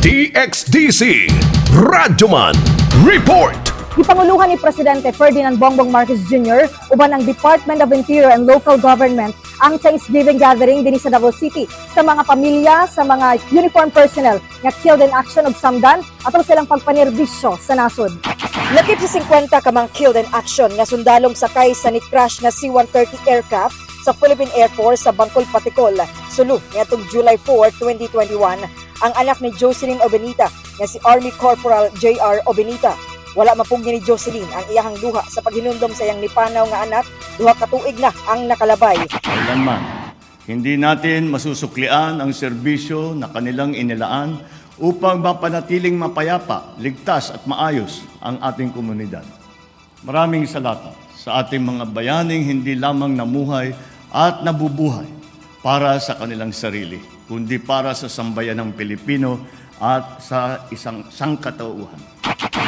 DXDC Radyoman Report Gipanguluhan ni Presidente Ferdinand Bongbong Marcos Jr. uban ang Department of Interior and Local Government ang Thanksgiving gathering dinhi sa Davao City sa mga pamilya, sa mga uniform personnel nga killed in action ug samdan atong silang pagpanerbisyo sa nasod. Lakip sa 50 ka mga killed in action nga sundalong sakay sa ni-crash na C-130 aircraft sa Philippine Air Force sa Bangkol Patikol, Sulu, nitong July 4, 2021, ang anak ni Jocelyn Obenita nga si Army Corporal J.R. Obenita wala mapugni ni Jocelyn ang iyahang duha sa paghinumdom sa iyang nipanaw nga anak, duha ka tuig na ang nakalabay. Kailanman, hindi natin masusuklian ang serbisyo na kanilang inilaan upang mapanatiling mapayapa, ligtas at maayos ang ating komunidad. Maraming salamat sa ating mga bayaning hindi lamang namuhay at nabubuhay para sa kanilang sarili, kundi para sa sambayan ng Pilipino at sa isang sangkatauhan.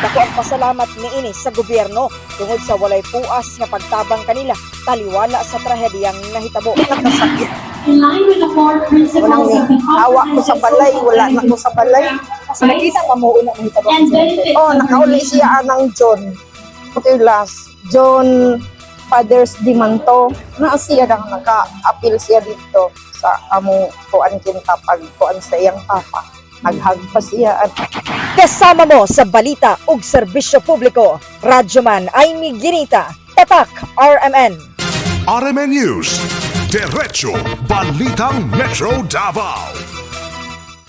Dako ang pasalamat niini sa gobyerno tungod sa walay puas nga pagtabang kanila taliwala sa trahedyang nahitabo. Nakasakit. In line with the core principles of the Hawa ko sa balay, wala na ko sa balay. Kasi nakita pa mo una nahitabo. Oh, nakauli siya anang John. Okay, last. John Fathers Di Manto. Na siya nang naka-appeal siya dito sa among kuan kinta pag kuan sa iyang papa. Naghag pa siya at Kasama mo sa balita ug serbisyo publiko. Radyoman ay ni Ginita. Tatak RMN. RMN News Diretso Balitang Metro Davao